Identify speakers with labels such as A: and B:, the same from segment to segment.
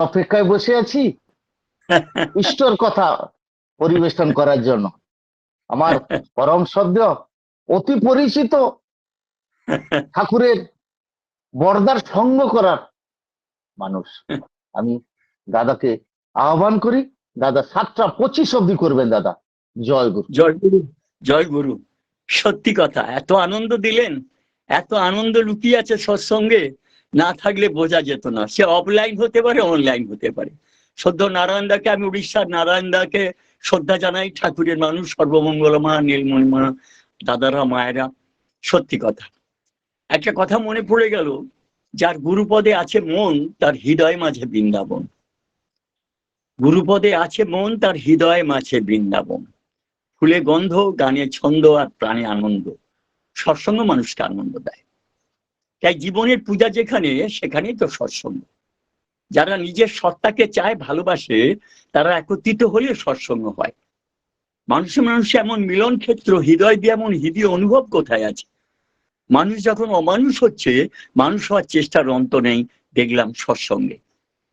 A: অপেক্ষায় বসে আছি। ইষ্টর কথা পরিবেশন করার জন্য। আমার পরম শব্দ অতি পরিচিত ঠাকুরের বর্দার সঙ্গ করার মানুষ। আমি দাদাকে আহ্বান করি দাদা সাতটা পঁচিশ অব্দি করবেন দাদা। জয় গুরু।
B: জয় গুরু জয় গুরু। সত্যি কথা এত আনন্দ দিলেন এত আনন্দ লুকিয়ে আছে সৎসঙ্গে। না থাকলে বোঝা যেত না। সে অফলাইন হতে পারে অনলাইন হতে পারে। সদ্য নারায়ণ দাকে আমি উড়িষ্যার নারায়ণ দাকে শ্রদ্ধা জানাই। ঠাকুরের মানুষ সর্বমঙ্গল মা নীলমণি মা দাদারা, মায়েরা। সত্যি কথা। একটা কথা মনে পড়ে গেল, যার গুরুপদে আছে মন, তার হৃদয় মাঝে বৃন্দাবন। গুরুপদে আছে মন, তার হৃদয় মাঝে বৃন্দাবন। ফুলে গন্ধ, গানে ছন্দ আর প্রাণে আনন্দ। সৎসঙ্গ মানুষকে আনন্দ দেয়। তাই জীবনের পূজা যেখানে, সেখানেই তো সৎসঙ্গ। যারা নিজের সত্তাকে চায়, ভালোবাসে, তারা একত্রিত হলে সৎসঙ্গ হয়। মানুষে মানুষে এমন মিলন ক্ষেত্র, হৃদয় দিয়ে এমন হৃদয় অনুভব কোথায় আছে? মানুষ যখন অমানুষ হচ্ছে, মানুষ হওয়ার চেষ্টার অন্ত নেই, দেখলাম সৎসঙ্গে।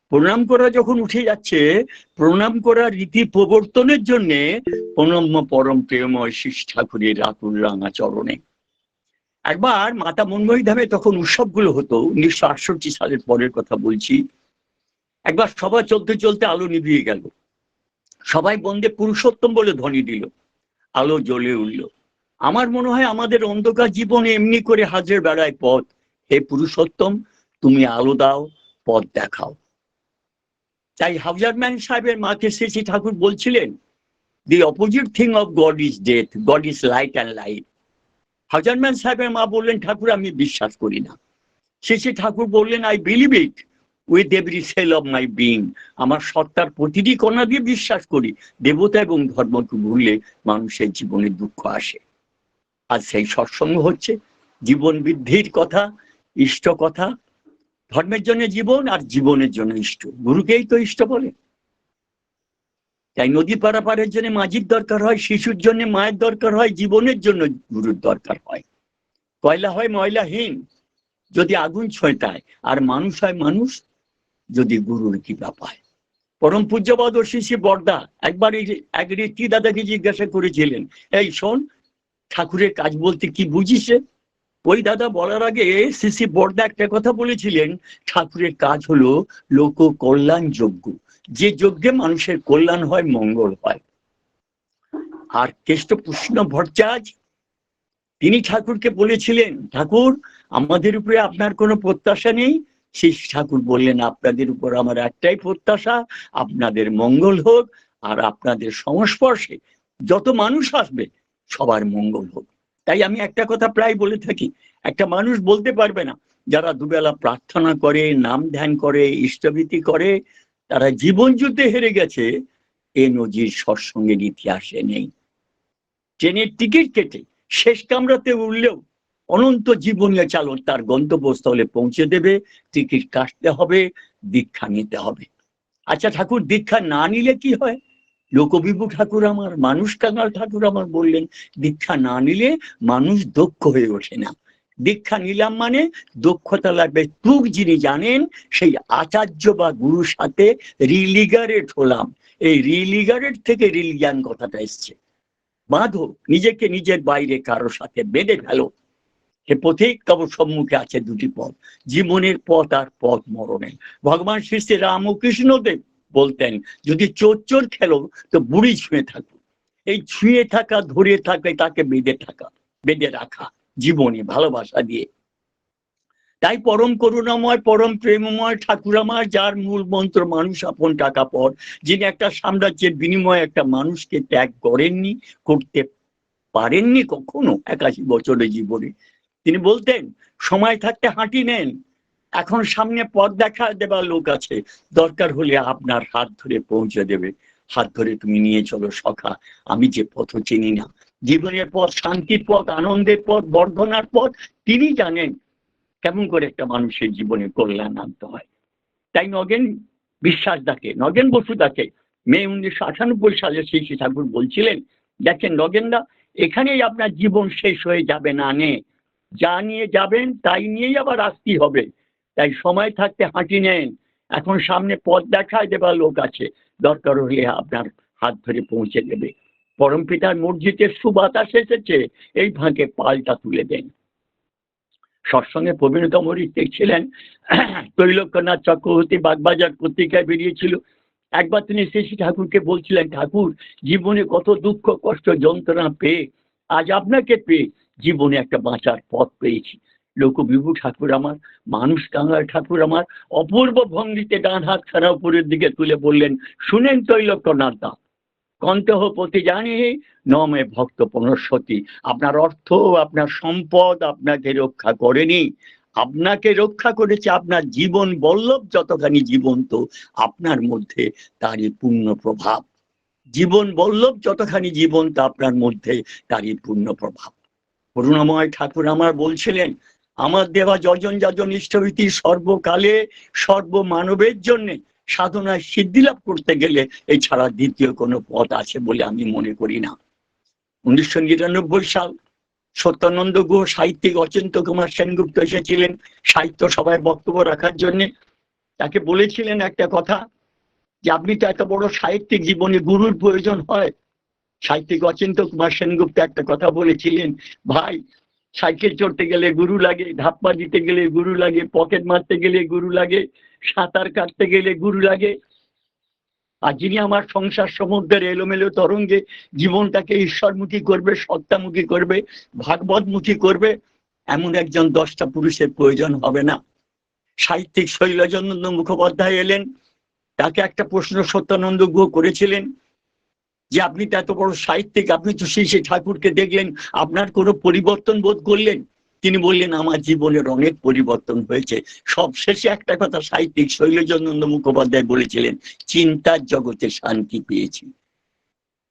B: প্রণাম করা যখন উঠে যাচ্ছে, প্রণাম করার রীতি প্রবর্তনের জন্যে, প্রণম্য পরম প্রেমময় শিষ ঠাকুরের আকুল রাঙা চরণে। একবার মাতা মনময়ী ধামে তখন উৎসবগুলো হতো, উনিশশো আটষট্টি সালের পরের কথা বলছি। একবার সবাই চলতে চলতে আলো নিভিয়ে গেল। সবাই বন্দে পুরুষোত্তম বলে ধ্বনি দিল। আলো জ্বলে উঠল। আমার মনে হয় আমাদের অন্ধকার জীবনে এমনি করে হাজের বেড়ায় পথ। হে পুরুষোত্তম, তুমি আলো দাও, পথ দেখাও। তাই হাউজারম্যান সাহেবের মাকে শ্রী ঠাকুর বলছিলেন the opposite thing of God is death God is light and light হাজারম্যান সাহেবের মা বললেন, ঠাকুর, আমি বিশ্বাস করি না। শেষে ঠাকুর বললেন I believe it with every cell of my being আমার সত্তার প্রতিটি কণা দিয়ে বিশ্বাস করি। দেবতা এবং ধর্মকে ভুললে মানুষের জীবনে দুঃখ আসে। আর সেই সৎসঙ্গ হচ্ছে জীবন বৃদ্ধির কথা, ইষ্ট কথা, ধর্মের জন্য জীবন আর জীবনের জন্য ইষ্ট। গুরুকেই তো ইষ্ট বলে। তাই নদী পারাপারের জন্য মাঝির দরকার হয়, শিশুর জন্য মায়ের দরকার হয়, জীবনের জন্য গুরুর দরকার হয়। কয়লা হয় ময়লাহীন, যদি আগুন ছয়টায় আর মানুষ হয় মানুষ, যদি গুরুর কৃপা পায়। পরম পূজ্যবাদ ও শিশি বর্দা একবার এক রীতি দাদাকে জিজ্ঞাসা করেছিলেন, এই শোন, ঠাকুরের কাজ বলতে কি বুঝিসে ওই দাদা বলার আগে শিশি বর্দা একটা কথা বলেছিলেন, ঠাকুরের কাজ হলো লোক কল্যাণ যোগ্য যে যজ্ঞে মানুষের কল্যাণ হয়, মঙ্গল হয়। আর কেষ্টপুষ্ণ ভট্টাচার্য, তিনি ঠাকুরকে বলেছিলেন, ঠাকুর, আমাদের উপরে আপনার কোনো প্রত্যাশা নেই? সেই ঠাকুর বললেন, আপনাদের উপর আমার একটাই প্রত্যাশা, আপনাদের মঙ্গল হোক আর আপনাদের সংস্পর্শে যত মানুষ আসবে, সবার মঙ্গল হোক। তাই আমি একটা কথা প্রায় বলে থাকি, একটা মানুষ বলতে পারবে না, যারা দুবেলা প্রার্থনা করে, নাম ধ্যান করে, ইষ্টভীতি করে তারা জীবন যুদ্ধে হেরে গেছে, এ নজির সৎসঙ্গের ইতিহাসে নেই। ট্রেনের টিকিট কেটে শেষ কামরাতে উঠলেও অনন্ত জীবনীয় চালক তার গন্তব্যস্থলে পৌঁছে দেবে, টিকিট কাটতে হবে, দীক্ষা নিতে হবে। আচ্ছা ঠাকুর, দীক্ষা না নিলে কি হয়? লোকবিভু ঠাকুর আমার, মানুষ কাঙাল ঠাকুর আমার বললেন, দীক্ষা না নিলে মানুষ দক্ষ হয়ে ওঠে না। দীক্ষা নিলাম মানে দক্ষতা লাগবে। তুক যিনি জানেন, সেই আচার্য বা গুরুর সাথে রিলিগারেট হলাম। এই রিলিগারেট থেকে রিলিয়ান কথাটা এসছে। বাঁধো, নিজেকে নিজের বাইরে কারোর সাথে বেঁধে ফেলো। হে পথিক, তব সম্মুখে আছে দুটি পথ। জীবনের পথ আর পথ মরণের। ভগবান শ্রী শ্রী রামকৃষ্ণদেব বলতেন, যদি চোর চোর খেলো, তো বুড়ি ছুঁয়ে থাকো এই ছুঁয়ে থাকা, ধরে থাকলে তাকে বেঁধে থাকা, বেঁধে রাখা। জীবনে ভালোবাসা দিয়ে। তাই পরম করুণাময়, পরম প্রেমময় ঠাকুর আমার যার মূল মন্ত্র মানুষ আপন টাকা পর, যিনি একটা সাম্রাজ্যের বিনিময়ে একটা মানুষকে ত্যাগ করেননি, করতে পারেননি কখনো একাশি বছরের জীবনে। তিনি বলতেন, সময় থাকতে হাঁটি নেন। এখন সামনে পথ দেখা দেবার লোক আছে। দরকার হলে আপনার হাত ধরে পৌঁছে দেবে। হাত ধরে তুমি নিয়ে চলো সখা। আমি যে পথ চিনি না। জীবনের পথ, শান্তির পথ, আনন্দের পথ, বর্ধনার পথ, তিনি জানেন কেমন করে একটা মানুষের জীবনে কল্যাণ আনতে হয়। তাই নগেন বিশ্বাস ডাকে নগেন বসু ডাকে মে উনিশশো আটানব্বই সালে শ্রী শ্রী ঠাকুর বলছিলেন, দেখেন নগেনদা, এখানেই আপনার জীবন শেষ হয়ে যাবে না নে। যা নিয়ে যাবেন, তাই নিয়েই আবার আসতে হবে। তাই সময় থাকতে হাঁটি নেন। এখন সামনে পথ দেখায় দেবার লোক আছে। দরকার হলে আপনার হাত ধরে পৌঁছে দেবে। পিতার মসজিদের সুবাতাস এসেছে। এই ফাঁকে পালটা তুলে দেন। সৎসঙ্গে প্রবীণতম ঋত্বিক ছিলেন তৈলক্যনাথ চক্রবর্তী বাগবাজার পত্রিকায় বেরিয়েছিল। একবার তিনি শ্রী ঠাকুরকে বলছিলেন, ঠাকুর, জীবনে কত দুঃখ, কষ্ট, যন্ত্রণা পেয়ে, আজ আপনাকে পেয়ে জীবনে একটা বাঁচার পথ পেয়েছি। লোকবিভু ঠাকুর আমার, মানুষ কাঙ্গাল ঠাকুর আমার, অপূর্ব ভঙ্গিতে ডান হাত খানা উপরের দিকে তুলে বললেন, শুনেন তৈলক্যনাথ দা কন্তহ প্রতি জানি নমে ভক্ত পুনঃসতী আপনার অর্থ, আপনার সম্পদ আপনাকে রক্ষা করেনি। আপনাকে রক্ষা করেছে আপনার জীবন বল্লভ, যতখানি জীবন্ত, আপনার মধ্যে তারই পূর্ণ প্রভাব। জীবন বল্লভ, যতখানি জীবন্ত, আপনার মধ্যে তারই পূর্ণ প্রভাব। করুণাময় ঠাকুর আমার বলছিলেন, আমার দেওয়া যজন যজন ইষ্টভীতি সর্বকালে সর্বমানবের জন্য সাধনায় সিদ্ধি লাভ করতে গেলে এছাড়া দ্বিতীয় কোনো পথ আছে বলে আমি মনে করি না। উনিশশো নিরানব্বই সাল সত্যানন্দ গুহ সাহিত্যিক অচিন্ত কুমার সেনগুপ্ত এসেছিলেন সাহিত্য সভায় বক্তব্য রাখার জন্য। তাকে বলেছিলেন একটা কথা যে, আপনি তো এত বড় সাহিত্যিক জীবনে গুরুর প্রয়োজন হয়। সাহিত্যিক অচিন্ত কুমার সেনগুপ্ত একটা কথা বলেছিলেন, ভাই, সাইকেল চড়তে গেলে গুরু লাগে, ধাপ্পা দিতে গেলে গুরু লাগে, পকেট মারতে গেলে গুরু লাগে সাঁতার কাটতে গেলে গুরু লাগে। আর যিনি আমার সংসার সমুদ্রের এলোমেলো তরঙ্গে জীবনটাকে ঈশ্বরমুখী করবে, সত্তামুখী করবে, ভাগবতমুখী করবে, এমন একজন দশটা পুরুষের প্রয়োজন হবে না। সাহিত্যিক শৈলচন্দ্র মুখোপাধ্যায় এলেন, তাকে একটা প্রশ্ন সত্যানন্দ গুহ করেছিলেন যে, আপনি তো এত বড় সাহিত্যিক, আপনি তো শ্রী শ্রী ঠাকুরকে দেখলেন, আপনার কোনো পরিবর্তন বোধ করলেন? তিনি বললেন, আমার জীবনের অনেক পরিবর্তন হয়েছে। সবশেষে একটা কথা সাহিত্যিক শৈলচন্দ্র মুখোপাধ্যায় বলেছিলেন, চিন্তার জগতে শান্তি পেয়েছি।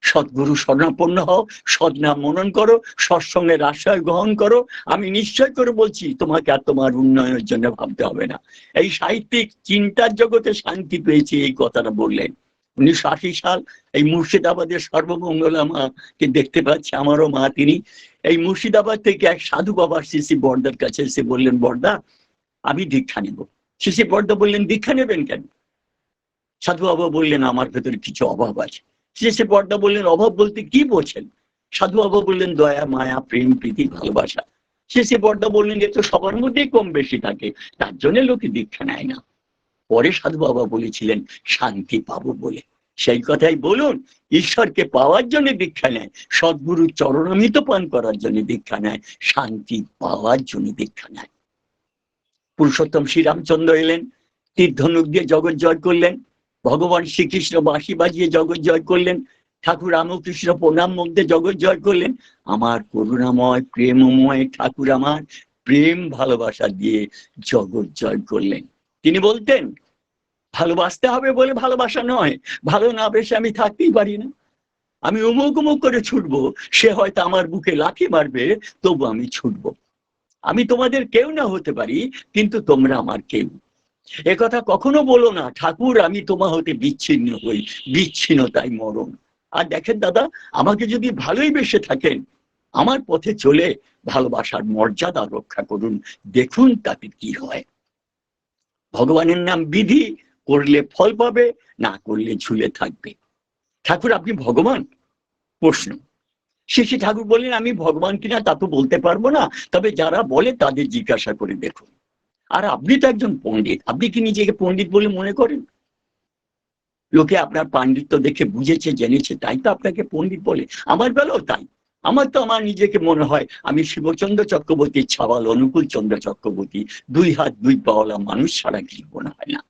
B: সদ্গুরু স্বর্ণাপন্ন হও সদনাম মনন করো সৎসঙ্গের আশ্রয় গ্রহণ করো। আমি নিশ্চয় করে বলছি, তোমাকে আর তোমার উন্নয়নের জন্য ভাবতে হবে না। এই সাহিত্যিক চিন্তার জগতে শান্তি পেয়েছি এই কথাটা বললেন। উনিশশো আশি সাল এই মুর্শিদাবাদের সর্বমঙ্গলা মাকে দেখতে পাচ্ছি, আমারও মা তিনি। এই মুর্শিদাবাদ থেকে এক সাধু বাবা শিশি বর্দার কাছে এসে বললেন বর্দা আমি দীক্ষা নেব। শিশি বর্দা বললেন, দীক্ষা নেবেন কেন? সাধু বাবা বললেন, আমার ভেতরে কিছু অভাব আছে। শিশি বর্দা বললেন, অভাব বলতে কি বলছেন সাধু বাবা বললেন, দয়া, মায়া, প্রেম, প্রীতি, ভালোবাসা। শিশি বর্দা বললেন যে তো সবার মধ্যেই কম বেশি থাকে, তার জন্য লোকে দীক্ষা নেয় না। পরে সাধু বাবা বলেছিলেন, শান্তি পাবো বলে। সেই কথাই বলুন, ঈশ্বরকে পাওয়ার জন্য দীক্ষা নেয় সদ্গুরু চরণামৃত পান করার জন্য দীক্ষা নেয়, শান্তি পাওয়ার জন্য দীক্ষা নেয়। পুরুষোত্তম শ্রীরামচন্দ্র এলেন তীর্ধনুক দিয়ে জগৎ জয় করলেন, ভগবান শ্রীকৃষ্ণ বাঁশি বাজিয়ে জগৎ জয় করলেন, ঠাকুর রামকৃষ্ণ প্রণাম মধ্যে জগৎ জয় করলেন, আমার করুণাময়, প্রেমময় ঠাকুর আমার প্রেম ভালোবাসা দিয়ে জগৎ জয় করলেন। তিনি বলতেন ভালোবাসতে হবে বলে ভালোবাসা নয়। ভালো না বেশে আমি থাকতেই পারি না। আমি উমুক উমুক করে ছুটবো, সে হয়তো আমার বুকে লাঠি মারবে, তবু আমি ছুটবো। আমি তোমাদের কেউ না হতে পারি, কিন্তু তোমরা আমার কেউ। কথা কখনো বলো না, ঠাকুর, আমি তোমার হতে বিচ্ছিন্ন হই। বিচ্ছিন্নতাই মরণ। আর দেখেন দাদা, আমাকে যদি ভালোই বেসে থাকেন, আমার পথে চলে ভালোবাসার মর্যাদা রক্ষা করুন। দেখুন তাতে কি হয়। ভগবানের নাম বিধি করলে ফল পাবে, না করলে ঝুলে থাকবে। ঠাকুর, আপনি ভগবান? প্রশ্ন। শেষে ঠাকুর বললেন, আমি ভগবান কিনা তা তো বলতে পারব না। তবে যারা বলে তাদের জিজ্ঞাসা করে দেখুন। আর আপনি তো একজন পণ্ডিত। আপনি কি নিজেকে পণ্ডিত বলে মনে করেন? লোকে আপনার পাণ্ডিত্য দেখে বুঝেছে, জেনেছে। তাই তো আপনাকে পণ্ডিত বলে। আমার বেলাও তাই। আমার তো আমার নিজেকে মনে হয়, আমি শিবচন্দ্র চক্রবর্তীর ছাওয়াল, অনুকূল চন্দ্র চক্রবর্তী। দুই হাত দুই পাওয়ালা মানুষ ছাড়া কিছু মনে হয় না?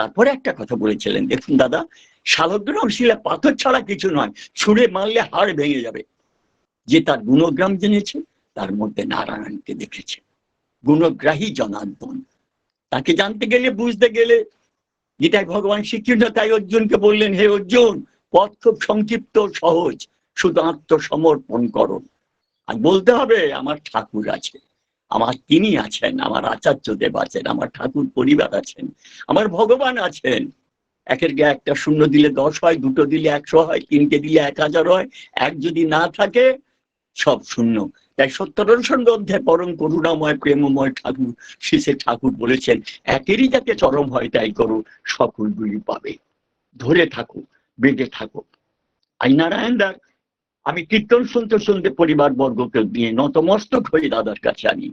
B: তারপরে একটা কথা বলেছিলেন, দেখুন দাদা, শালগ্রাম শিলা পাথর ছাড়া কিছু নয়, ছুঁড়ে মারলে হাড় ভেঙে যাবে। যে তার গুণগ্রাম জেনেছে, তার মধ্যে নারায়ণকে দেখেছে। গুণগ্রাহী জনার্দন। তাকে জানতে গেলে, বুঝতে গেলে, গীতায় ভগবান শ্রীকৃষ্ণ তাই অর্জুনকে বললেন, হে অর্জুন, পথ খুব সংক্ষিপ্ত সহজ, শুধু আত্মসমর্পণ করো। আর বলতে হবে, আমার ঠাকুর আছে। আমার তিনি আছেন, আমার আচার্য দেব আছেন, আমার ঠাকুর পরিবার আছেন, আমার ভগবান আছেন। একের গে একটা শূন্য দিলে দশ হয়, দুটো দিলে একশো হয়, তিনটে দিলে এক হাজার হয়, এক যদি না থাকে, সব শূন্য। তাই সত্যদর্শন অধ্যায় পরম করুণাময়, প্রেমময় ঠাকুর শেষে ঠাকুর বলেছেন, একেরই যাতে চরম হয় তাই করো, সকলগুলি পাবে। ধরে থাকো, বেঁধে থাকো। আই নারায়ণ দার আমি কীর্তন শুনতে শুনতে পরিবার বর্গকে নিয়ে নতমস্তক হয়ে দাদার কাছে আনি।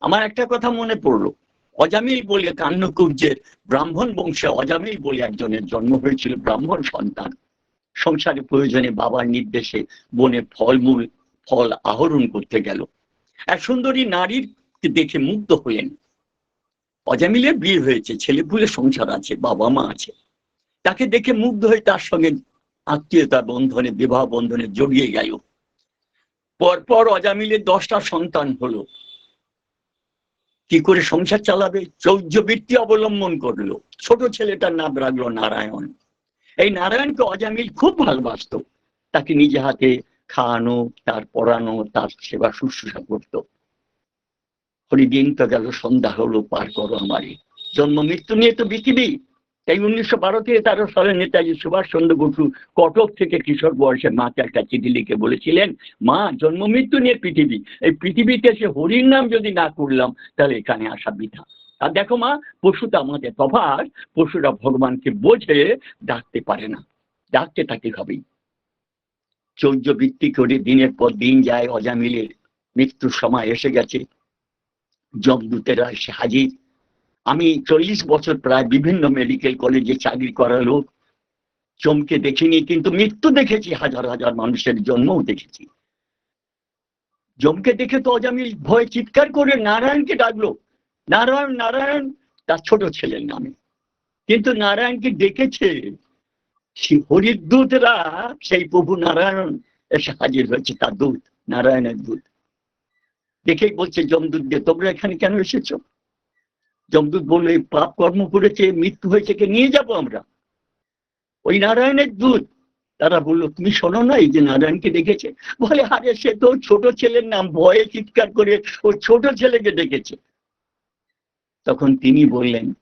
B: আমার একটা কথা মনে পড়ল। অজামিল বলে কান্নকুব্জের ব্রাহ্মণ বংশে অজামিল বলে একজনের জন্ম হয়েছিল ব্রাহ্মণ সন্তান। সংসারে প্রয়োজনে বাবার নির্দেশে বনে ফলমূল, ফল আহরণ করতে গেল। এক সুন্দরী নারীর দেখে মুগ্ধ হলেন। অজামিলের বিয়ে হয়েছে ছেলে পুলে সংসার আছে বাবা মা আছে। তাকে দেখে মুগ্ধ হয়ে তার সঙ্গে আত্মীয়তা বন্ধনে, বিবাহ বন্ধনে জড়িয়ে গেল। পরপর অজামিলের দশটা সন্তান হলো। কি করে সংসার চালাবে? চৌর্য বৃত্তি অবলম্বন করল। ছোট ছেলেটার নাম রাখল নারায়ণ। এই নারায়ণকে অজামিল খুব ভালোবাসতো। তাকে নিজে হাতে খাওয়ানো, তার পড়ানো, তার সেবা শুশ্রূষা করত। হরিদিন তো গেল, সন্ধ্যা হলো, পার করো আমারই জন্ম মৃত্যু নিয়ে তো পৃথিবী তাই উনিশশো বারো থেকে তেরো সালে নেতাজি সুভাষ চন্দ্র বসু কটক থেকে কিশোর বয়সে মাকে একটা চিঠি লিখে বলেছিলেন, মা, জন্ম মৃত্যু নিয়ে পৃথিবী। এই পৃথিবীতে সে হরির নাম যদি না করলাম, তাহলে এখানে আসা বৃথা। আর দেখো মা পশুটা আমাদের তফাৎ। পশুরা ভগবানকে বোঝে, ডাকতে পারে না। ডাকতে তাকে হবেই। চৌর্য বৃত্তি করে দিনের পর দিন যায় অজামিলের। মৃত্যুর সময় এসে গেছে। জমদূতেরা এসে হাজির। আমি চল্লিশ বছর প্রায় বিভিন্ন মেডিকেল কলেজে চাকরি করা লোক চমকে দেখিনি, কিন্তু মৃত্যু দেখেছি, হাজার হাজার মানুষের জন্মও দেখেছি। জমকে দেখে তো অজামিল ভয় চিৎকার করে নারায়ণকে ডাকলো। নারায়ণ নারায়ণ, তার ছোট ছেলের নামে। কিন্তু নারায়ণকে ডেকেছে হরির সেই প্রভু নারায়ণ এসে হাজির হয়েছে, তার দূত, নারায়ণের দূত। দেখেই বলছে জমদূত দিয়ে তোমরা এখানে কেন এসেছ? জমদূত বলল এই পাপ কর্ম করেছে, মৃত্যু হয়েছে, কে নিয়ে যাব আমরা? ওই নারায়ণের দূত, তারা বলল, তুমি শোনো না, এই যে নারায়ণকে দেখেছে? বলে, আরে, সে তো ছোট ছেলের নাম, ভয়ে চিৎকার করে ও ছোট ছেলেকে ডেকেছে তখন তিনি বললেন,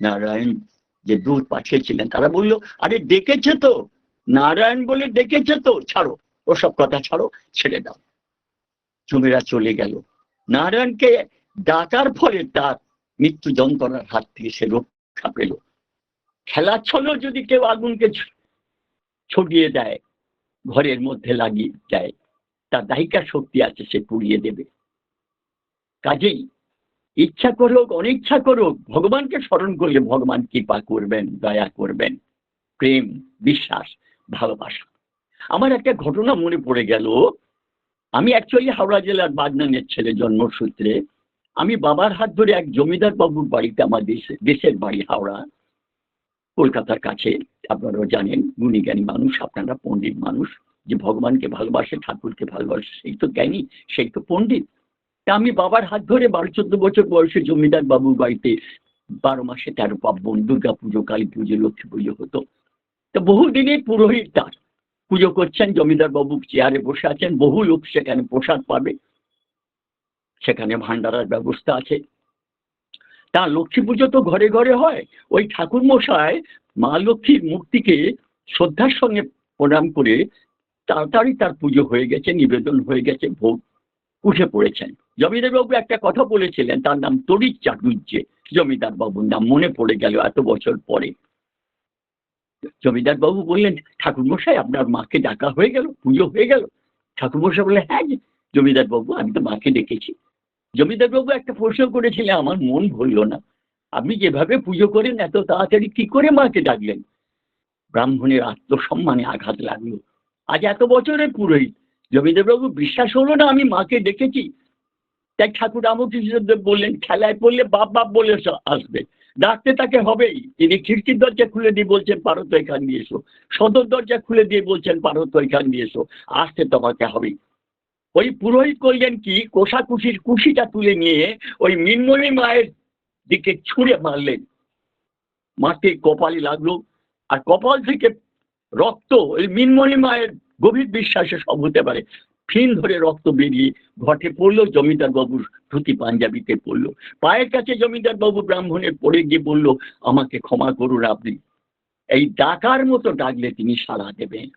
B: নারায়ণ যে দূত পাঠিয়েছিলেন তারা বলল, আরে, ডেকেছে তো, নারায়ণ বলে ডেকেছে তো, ছাড়ো ওসব কথা ছাড়ো, ছেড়ে দাও। জমিরা চলে গেল। নারায়ণকে ডাকার ফলে তার মৃত্যু যন্ত্রণার হাত থেকে সে রক্ষা পেল খেলার ছলেও যদি কেউ আগুনকে ছড়িয়ে দেয়, ঘরের মধ্যে লাগিয়ে দেয়, তার দায়িকা শক্তি আছে, সে পুড়িয়ে দেবে। কাজেই ইচ্ছা করুক, অনিচ্ছা করুক, ভগবানকে স্মরণ করলে ভগবান কৃপা করবেন, দয়া করবেন, প্রেম, বিশ্বাস, ভালোবাসা। আমার একটা ঘটনা মনে পড়ে গেল। আমি অ্যাকচুয়ালি হাওড়া জেলার বাগনানের ছেলে জন্মসূত্রে। আমি বাবার হাত ধরে এক জমিদার বাবুর বাড়িতে আমার দেশে, দেশের বাড়ি হাওড়া, কলকাতার কাছে। আপনারাও জানেন গুণীজ্ঞানী মানুষ, আপনারা পণ্ডিত মানুষ। যে ভগবানকে ভালোবাসে, ঠাকুরকে ভালোবাসে, সেই তো জ্ঞানী, সেই তো পণ্ডিত। তা আমি বাবার হাত ধরে বারো চোদ্দ বছর বয়সে জমিদার বাবুর বাড়িতে বারো মাসে তেরো পার্বণ, দুর্গা পুজো, কালী পুজো, লক্ষ্মী পুজো হতো। তো বহুদিনের পুরোহিত তার। পুজো করছেন জমিদার বাবু, চেয়ারে বসে আছেন। বহু লোক সেখানে প্রসাদ পাবে। সেখানে ভান্ডারার ব্যবস্থা আছে। তা লক্ষ্মী পুজো তো ঘরে ঘরে হয়। ওই ঠাকুর মশাই মা লক্ষ্মীর মূর্তিকে শ্রদ্ধার সঙ্গে প্রণাম করে তাড়াতাড়ি তার পুজো হয়ে গেছে, নিবেদন হয়ে গেছে, ভোগ উঠে পড়েছেন জমিদার বাবু একটা কথা বলেছিলেন, তার নাম তরিৎ চাটুর্যে জমিদার বাবুর নাম মনে পড়ে গেল এত বছর পরে। জমিদার বাবু বললেন ঠাকুর মশাই আপনার মাকে ডাকা হয়ে গেল, পুজো হয়ে গেল? ঠাকুর মশাই বললেন হ্যাঁ জমিদার বাবু আমি তো মাকে ডেকেছি। জমিদার বাবু একটা প্রশ্ন করেছিলেন আমার মন ভরল না। আপনি যেভাবে পুজো করেন, এত তাড়াতাড়ি কি করে মাকে ডাকলেন? ব্রাহ্মণের আত্মসম্মানে আঘাত লাগল। আজ এত বছরের পুরোহিত। জমিদার বাবু বিশ্বাস হলো না আমি মাকে ডেকেছি। তাই ঠাকুর রামকৃষ্ণদেব বললেন, খেলায় পড়লে বাপ বাপ বলে আসবে। ডাকতে তাকে হবেই। তিনি খিড়কির দরজা খুলে দিয়ে বলছেন, পারো তো এখান দিয়ে এসো। সদর দরজা খুলে দিয়ে বলছেন, পারো তো এখান দিয়ে এসো। আসতে তোমাকে হবেই। ওই পুরোহিত করলেন কি? কোষাকুষির কুশিটা তুলে নিয়ে ওই মিনমণি মায়ের দিকে ছুঁড়ে মারলেন। মাকে কপালে লাগল আর কপাল থেকে রক্ত ওই মিনমণি মায়ের গভীর বিশ্বাসে সব হতে পারে। ফিন ধরে রক্ত বেরিয়ে ঘটে পড়ল, জমিদার বাবুর ধুতি পাঞ্জাবিতে পড়ল। পায়ের কাছে জমিদার বাবু ব্রাহ্মণের পড়ে গিয়ে বলল, আমাকে ক্ষমা করুন আপনি এই ডাকার মতো ডাকলে তিনি সাড়া দেবেন।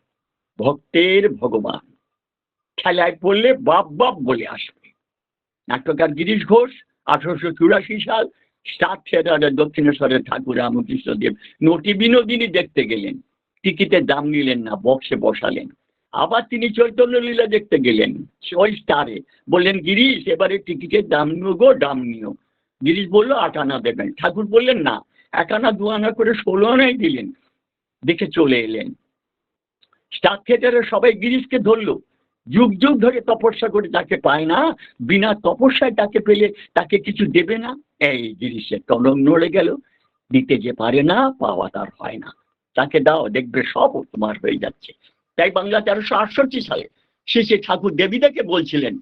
B: ভক্তের ভগবান। খেলায় পড়লে বাপ বাপ বলে আসবে। নাট্যকার গিরিশ ঘোষ, আঠারোশো চুরাশি সাল, স্টার থিয়েটারের দক্ষিণেশ্বরের ঠাকুর রামকৃষ্ণ দেব নটি বিনোদিনী দেখতে গেলেন। টিকিটের দাম নিলেন না, বক্সে বসালেন। আবার তিনি চৈতন্য লীলা দেখতে গেলেন, ওই স্টারে। বললেন, গিরিশ, এবারে টিকিটের দাম নিও গো, দাম নিও। গিরিশ বলল, আট আনা দেবেন। ঠাকুর বললেন, না, এক আনা, দু আনা করে ষোলো আনাই দিলেন। দেখে চলে এলেন। স্টার থিয়েটারে সবাই গিরিশকে ধরলো। যুগ যুগ ধরে তপস্যা করে তাকে পায় না, বিনা তপস্যায় তাকে পেলে তাকে কিছু দেবে না। এই গিরিশের টনক নড়ে গেল, দিতে যে পারে না, পাওয়া তার হয় না। তাকে দাও, দেখবে সব তোমার হয়ে যাচ্ছে। তাই বাংলা তেরোশো আটষট্টি সালে শেষে ঠাকুর দেবীদাকে বলছিলেন,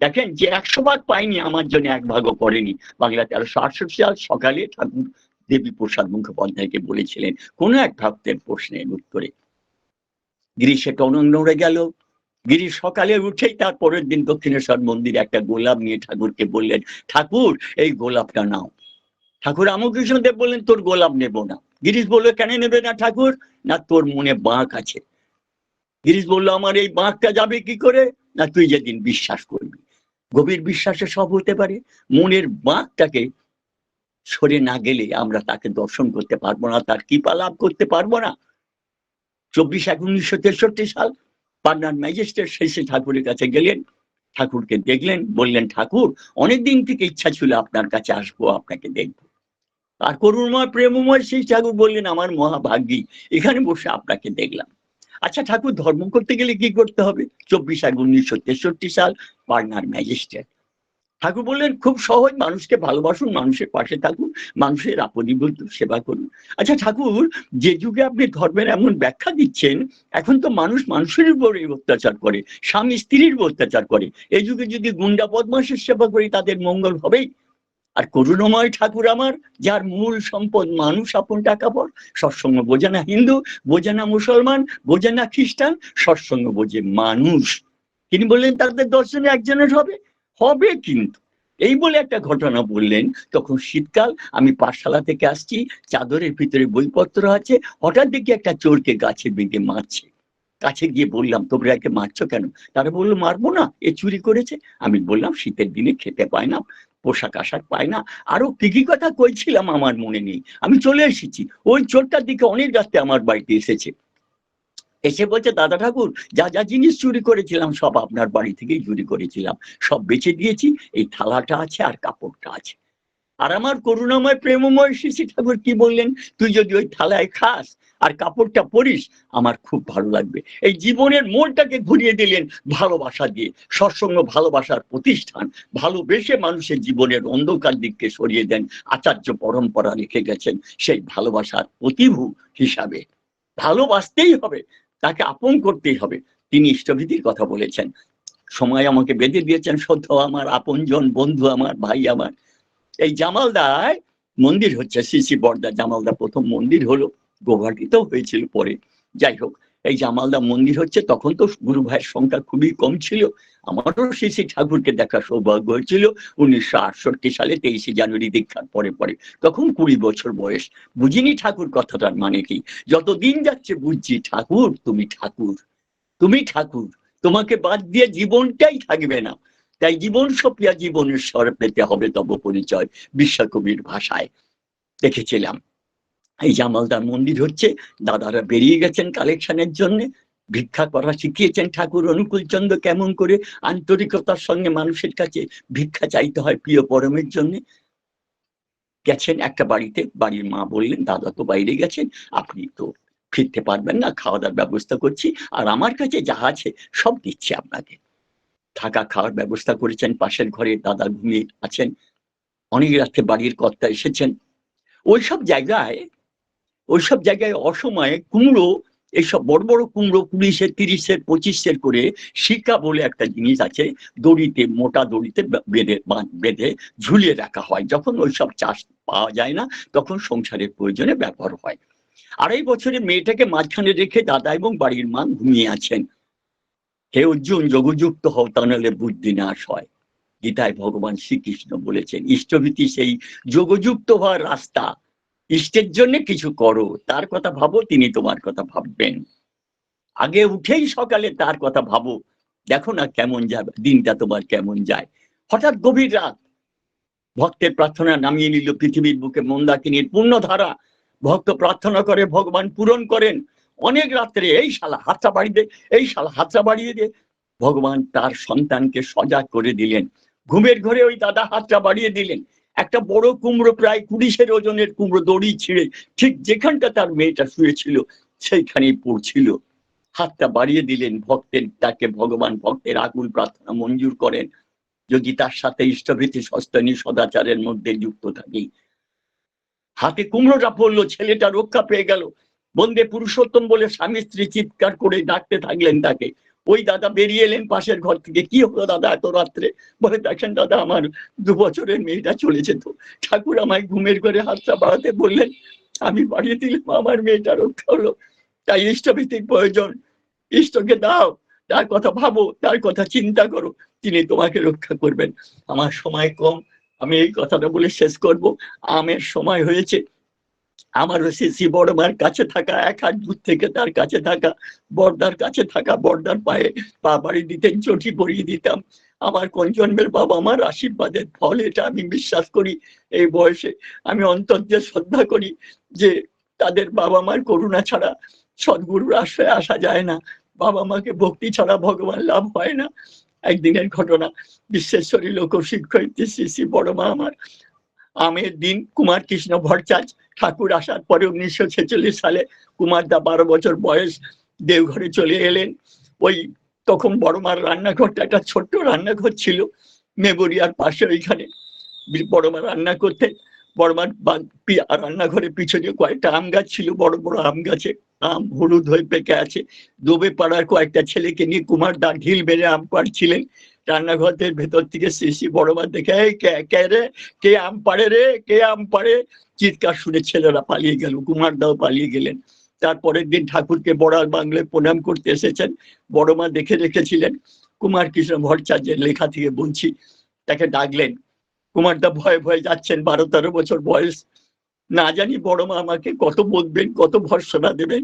B: দেখেন যে একশো ভাগ পাইনি, আমার জন্য এক ভাগও করেনি। বাংলা তেরোশো আটষট্টি সাল সকালে ঠাকুর দেবী প্রসাদ মুখোপাধ্যায়কে বলেছিলেন, কোনো এক ভক্তের প্রশ্নের উত্তরে। গিরিশে টনক নড়ে গেল গিরিশ সকালে উঠেই তার পরের দিন দক্ষিণেশ্বর মন্দিরে একটা গোলাপ নিয়ে ঠাকুরকে বললেন, ঠাকুর, এই গোলাপটা নাও। ঠাকুর রামকৃষ্ণ দেব বললেন, তোর গোলাপ নেব না। গিরিশ বলল, কেন নেবে না ঠাকুর? না, তোর মনে বাঁক আছে। গিরিশ বলল, আমার এই বাঁকটা যাবে কি করে? না, তুই যেদিন বিশ্বাস করবি। গভীর বিশ্বাসে সব হতে পারে। মনের বাঁকটাকে সরে না গেলে আমরা তাকে দর্শন করতে পারব না, তার কৃপা লাভ করতে পারব না। চব্বিশ এক উনিশশো তেষট্টি সাল পাটনার ম্যাজিস্ট্রেট শেষে ঠাকুরের কাছে গেলেন, ঠাকুরকে দেখলেন, বললেন, ঠাকুর, অনেকদিন থেকে ইচ্ছা ছিল আপনার কাছে আসব, আপনাকে দেখব। আর করুণময়, প্রেমময় সেই ঠাকুর বললেন, আমার মহাভাগ্যী এখানে বসে আপনাকে দেখলাম। আচ্ছা ঠাকুর, ধর্ম করতে গেলে কি করতে হবে? চব্বিশ আগ উনিশশো তেষট্টি সাল পাটনার ম্যাজিস্ট্রেট। ঠাকুর বললেন, খুব সহজ, মানুষকে ভালোবাসুন, মানুষের পাশে থাকুন, মানুষের আপদবিপদ সেবা করুন। আচ্ছা ঠাকুর, যে যুগে আপনি ধর্মের এমন ব্যাখ্যা দিচ্ছেন, এখন তো মানুষ মানুষের উপরে অত্যাচার করে, স্বামী স্ত্রীর অত্যাচার করে। এই যুগে যদি গুন্ডা বদমাসের সেবা করি, তাদের মঙ্গল হবেই। আর করুণময় ঠাকুর আমার, যার মূল সম্পদ মানুষ, আপন টাকা পর। সৎসঙ্গ বোঝে না হিন্দু, বোঝে না মুসলমান, বোঝে না খ্রিস্টান, সৎসঙ্গ বোঝে মানুষ। তিনি বললেন, তাদের দর্শনে একজনের হবে হবে কিন্তু। এই বলে একটা ঘটনা বললেন, তখন শীতকাল, আমি পাঠশালা থেকে আসছি, চাদরের ভিতরে বইপত্র আছে, হঠাৎ দেখি একটা চোরকে গাছে বেঁধে মারছে। কাছে গিয়ে বললাম, তোমরা একে মারছো কেন? তারা বলল, মারবো না, এ চুরি করেছে। আমি বললাম, শীতের দিনে খেতে পায় না, পোশাক আশাক পায় না। আরও কি কি কথা কইছিলাম আমার মনে নেই। আমি চলে এসেছি। ওই চোরটার দিকে অনেক রাস্তে আমার বাড়িতে এসেছে। এসে বলছে, দাদা ঠাকুর, যা যা জিনিস চুরি করেছিলাম, সব আপনার বাড়ি থেকেই চুরি করেছিলাম। সব বেচে দিয়েছি, এই থালাটা আছে আর কাপড়টা আছে। আর আমার করুণাময়, প্রেমময় শিশি ঠাকুর কি বললেন, তুই যদি ওই থালায় খাস আর কাপড়টা পরিস, আমার খুব ভালো লাগবে। এই জীবনের মোড়টাকে ঘুরিয়ে দিলেন ভালোবাসা দিয়ে। সৎসঙ্গ ভালোবাসার প্রতিষ্ঠান, ভালোবেসে মানুষের জীবনের অন্ধকার দিককে সরিয়ে দেন, আচার্য পরম্পরা রেখে গেছেন সেই ভালোবাসার প্রতিভু হিসাবে। ভালোবাসতেই হবে। তাকে আপন করতেই হবে। তিনি ইষ্টভীতির কথা বলেছেন। সময় আমাকে বেঁধে দিয়েছেন, সদ্য আমার আপনজন, বন্ধু আমার, ভাই আমার। এই জামালদায় মন্দির হচ্ছে সিসি বর্দা জামালদা প্রথম মন্দির হলো, গৌহাটিতেও হয়েছিল পরে। যাই হোক এই জামালদা মন্দির হচ্ছে, তখন তো গুরু ভাইয়ের সংখ্যা খুবই কম ছিল। আমারও শ্রী ঠাকুরকে দেখা সৌভাগ্য হয়েছিল। উনিশশো আটষট্টি সালে তেইশে জানুয়ারি দীক্ষার পরে পরে। তখন কুড়ি বছর বয়স। বুঝিনি ঠাকুর কথাটার মানে কি? যতদিন যাচ্ছে বুঝছি, ঠাকুর তুমি ঠাকুর। তুমি ঠাকুর। তোমাকে বাদ দিয়ে জীবনটাই থাকবে না। তাই জীবন সপিয়া জীবনের স্বর পেতে হবে তব পরিচয় বিশ্বকবির ভাষায়। দেখেছিলাম। এই জামালদার মন্দির হচ্ছে, দাদারা বেরিয়ে গেছেন কালেকশনের জন্য। ভিক্ষা করা শিখিয়েছেন ঠাকুর অনুকূল চন্দ্র কেমন করে আন্তরিকতার সঙ্গে মানুষের কাছে ভিক্ষা চাইতে হয় প্রিয় পরমের জন্য। গেছেন একটা বাড়িতে, বাড়ির মা বললেন, দাদা তো বাইরে গেছেন, আপনি তো ফিরতে পারবেন না খাওয়া দাওয়ার ব্যবস্থা করছি, আর আমার কাছে যা আছে সব দিচ্ছি আপনাকে। থাকা খাওয়ার ব্যবস্থা করেছেন, পাশের ঘরে দাদা ঘুমিয়ে আছেন, অনেক রাত্রে বাড়ির কর্তা এসেছেন। ওইসব জায়গায় ওইসব জায়গায় অসময়ে কুমড়ো, এইসব বড় বড় কুমড়ো কুড়িশের, তিরিশের, পঁচিশের করে শিকা বলে একটা জিনিস আছে, দড়িতে, মোটা দড়িতে বেঁধে বেঁধে ঝুলিয়ে রাখা হয়। যখন ওইসব চাষ পাওয়া যায় না, তখন সংসারের প্রয়োজনে ব্যবহার হয়। আড়াই বছরে মেয়েটাকে মাঝখানে রেখে দাদা এবং বাড়ির মা ঘুমিয়ে আছেন। হে অর্জুন, যোগযুক্ত হও তা নাহলে বুদ্ধি নাশ হয়। গীতায় ভগবান শ্রীকৃষ্ণ বলেছেন, ইষ্টভীতি সেই যোগযুক্ত হওয়ার রাস্তা। ইষ্টের জন্য কিছু করো, তার কথা ভাবো, তিনি তোমার কথা ভাববেন। আগে উঠেই সকালে তার কথা ভাবো, দেখো না কেমন যাবে দিনটা তোমার কেমন যায়। হঠাৎ গভীর রাত, ভক্তের প্রার্থনা নামিয়ে নিল পৃথিবীর বুকে মন্দাকিনীর পূর্ণধারা। ভক্ত প্রার্থনা করে, ভগবান পূরণ করেন। অনেক রাত্রে এই শালা হাতটা বাড়িয়ে দে, এই শালা হাতটা বাড়িয়ে দে। ভগবান তার সন্তানকে সজাগ করে দিলেন। ঘুমের ঘরে ওই দাদা হাতটা বাড়িয়ে দিলেন। একটা বড় কুমড়ো, প্রায় কুড়িশের ওজনের কুমড়ো দড়ি ছিঁড়ে ঠিক যেখানটা তার মেয়েটা শুয়েছিল, সেইখানেই পড়ছিল। হাতটা বাড়িয়ে দিলেন ভক্তের, তাকে ভগবান ভক্তের আকুল প্রার্থনা মঞ্জুর করেন। যদি তার সাথে ইষ্টভীতি, সস্তনী, সদাচারের মধ্যে যুক্ত থাকি। হাতে কুমড়োটা পড়ল, ছেলেটা রক্ষা পেয়ে গেল। বন্দে পুরুষোত্তম বলে স্বামী স্ত্রী চিৎকার করে ডাকতে থাকলেন তাকে। ওই দাদা বেরিয়ে এলেন পাশের ঘর থেকে। কি হলো দাদা এত রাত্রে? বলে, দেখেন দাদা, আমার দু বছরের মেয়েটা চলেছে তো ঠাকুর আমায় ঘুমের ঘরে হাতটা বাড়াতে বললেন, আমি বাড়িয়ে দিলাম, আমার মেয়েটা রক্ষা হলো। তাই ইষ্টভিত্তিক প্রয়োজন। ইষ্টকে দাও, তার কথা ভাবো, তার কথা চিন্তা করো, তিনি তোমাকে রক্ষা করবেন। আমার সময় কম, আমি এই কথাটা বলে শেষ করব। আমের সময় হয়েছে আমারও শিশি বড় মার কাছে থাকা, এক হাত দূর থেকে তার কাছে থাকা, বর্দার কাছে থাকা, বর্দার পায়ে পা বাড়ি দিতেন, চটি পরিয়ে দিতাম। আমার কোন জন্মের বাবা আমার আশীর্বাদের ফল, এটা আমি বিশ্বাস করি এই বয়সে। আমি অন্তর দিয়ে শ্রদ্ধা করি যে তাদের বাবা মার করুণা ছাড়া সদ্গুরুর আশ্রয়ে আসা যায় না। বাবা মাকে ভক্তি ছাড়া ভগবান লাভ হয় না। একদিনের ঘটনা, বিশ্বেশ্বরী লোক শিক্ষয়িত্রী শ্রী শ্রী বড় মা আমার আমের দিন কুমার কৃষ্ণ ভট্টাচ ঠাকুর আসার পরে উনিশশো ছেচল্লিশ সালে কুমার দা বারো বছর বয়স দেওঘরে চলে এলেন। ওই তখন বড় মার রান্নাঘরটা একটা ছোট্ট রান্নাঘর ছিল মেমোরিয়ার পাশে ওইখানে। বড় মা রান্না করতেন। বড় মার রান্নাঘরের পিছনে কয়েকটা আম গাছ ছিল, বড় বড় আম গাছে। আম হলুদ হয়ে পেকে আছে। দোবে পাড়ার কয়েকটা ছেলেকে নিয়ে কুমার দা ঢিল বেড়ে আম পাড়ছিলেন। রান্নাঘরের ভেতর থেকে শিশি বড় মা দেখে কে রে? কে আম পাড়ে রে? কে আম পাড়ে? চিৎকার শুনে ছেলেরা পালিয়ে গেল কুমার দাও পালিয়ে গেলেন। তারপরের দিন ঠাকুরকে বড়াল বাংলায় প্রণাম করতে এসেছেন। বড় মা দেখে রেখেছিলেন, কুমার কৃষ্ণ ভট্টাচার্যের লেখা থেকে বলছি তাকে ডাকলেন, কুমারদা ভয়ে ভয়ে যাচ্ছেন, বারো তেরো বছর বয়স। না জানি বড় মা আমাকে কত বলবেন কত ভর্সনা দেবেন।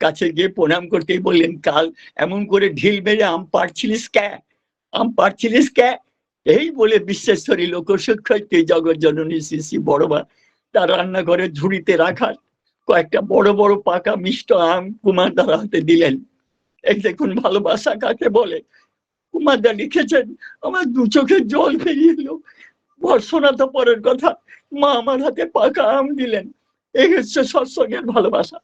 B: কাছে গিয়ে প্রণাম করতেই বললেন, কাল এমন করে ঢিল মেরে আম পাড়ছিলিস ক্যা আম পাড়ছিলিস ক্যা এই বলে বিশ্বেশ্বরী লোকশিক্ষয়িত্রী জগৎ জননী শ্রী বড় মা তার রান্নাঘরে ঝুড়িতে রাখার কয়েকটা বড় বড় পাকা মিষ্ট আম কুমার দার হাতে দিলেন। এই দেখুন ভালোবাসা কাকে বলে? কুমার দা লিখেছেন, আমার দু চোখের জল বেরিয়ে এলো ভর্সনা তো পরের কথা, মা আমার হাতে পাকা আম দিলেন। এই হচ্ছে সৎসঙ্গের ভালোবাসা।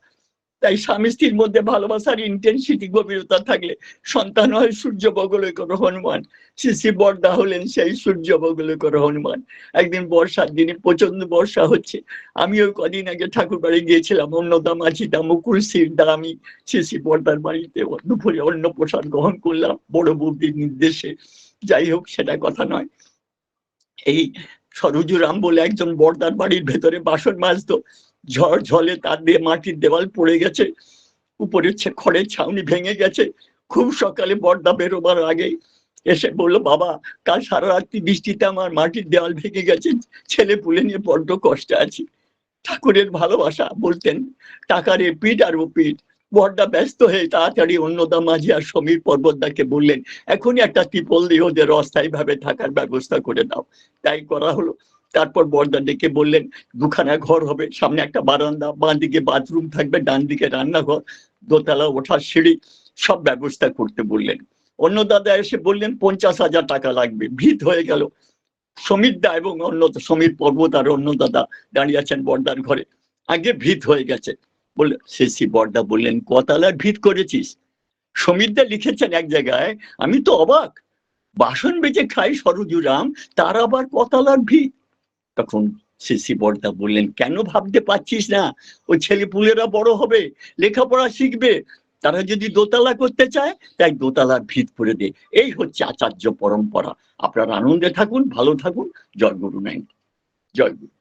B: তাই স্বামী স্ত্রীর মধ্যে ভালোবাসার ইন্টেন্সিটি গভীরতা থাকলে সন্তান হয় সূর্য বগলকর হনুমান শিশি বর্দা হলেন সেই সূর্য বগলকর হনুমান একদিন বর্ষার দিনে প্রচণ্ড বর্ষা হচ্ছে আমি ওই কদিন আগে ঠাকুর বাড়ি গিয়েছিলাম অন্নদা মাঝি দা মুকুল সির দা আমি শিশি বর্দার বাড়িতে দুপুরে অন্ন প্রসাদ গ্রহণ করলাম, বড় বৌদির নির্দেশে। যাই হোক, সেটা কথা নয়। এই সরুজুরাম বলে একজন বর্দার বাড়ির ভেতরে বাসন মাজতো। ঝড় ঝলে তার দিয়ে মাটির দেওয়াল পড়ে গেছে। উপরে খড়ের ছাউনি ভেঙে গেছে। খুব সকালে বর্দা বেরোবার আগেই এসে বলল, বাবা, কাল সারা রাত্রি বৃষ্টিতে আমার মাটির দেওয়াল ভেঙে গেছে। ছেলে পুলে নিয়ে বড্ড কষ্টে আছি। ঠাকুরের ভালোবাসা বলতেন, টাকার এ পিঠ আর ও পিঠ। বর্দা ব্যস্ত হয়ে তাড়াতাড়ি অন্যদা মাঝি আর সমীর পর্বতদাকে বললেন, এখনই একটা ত্রিপল দিয়ে ওদের অস্থায়ী ভাবে থাকার ব্যবস্থা করে দাও। তাই করা হলো। তারপর বর্দা ডেকে বললেন, দুখানা ঘর হবে, সামনে একটা বারান্দা বাঁ দিকে বাথরুম থাকবে ডান দিকে রান্নাঘর, দোতলা ওঠার সিঁড়ি। সব ব্যবস্থা করতে বললেন। অন্য দাদা এসে বললেন, পঞ্চাশ হাজার টাকা লাগবে। ভিত হয়ে গেল। সমীর দা এবং অন্য সমীর পর্বত আর অন্য দাদা দাঁড়িয়ে আছেন বর্দার ঘরে। আগে ভিত হয়ে গেছে। বললেন শেষি বর্দা বললেন, কতালার ভিত করেছিস? সমীর দা লিখেছেন এক জায়গায়, আমি তো অবাক। বাসন বেজে খাই সরজুরাম, তার আবার কতালার ভিত। তখন শ্রী বর্দা বললেন, কেন ভাবতে পারছিস না? ওই ছেলে পুলেরা বড় হবে, লেখাপড়া শিখবে। তারা যদি দোতলা করতে চায়, তাই দোতলার ভিত করে দে। এই হচ্ছে আচার্য পরম্পরা। আপনারা আনন্দে থাকুন, ভালো থাকুন। জয় গুরু নাই জয় গুরু।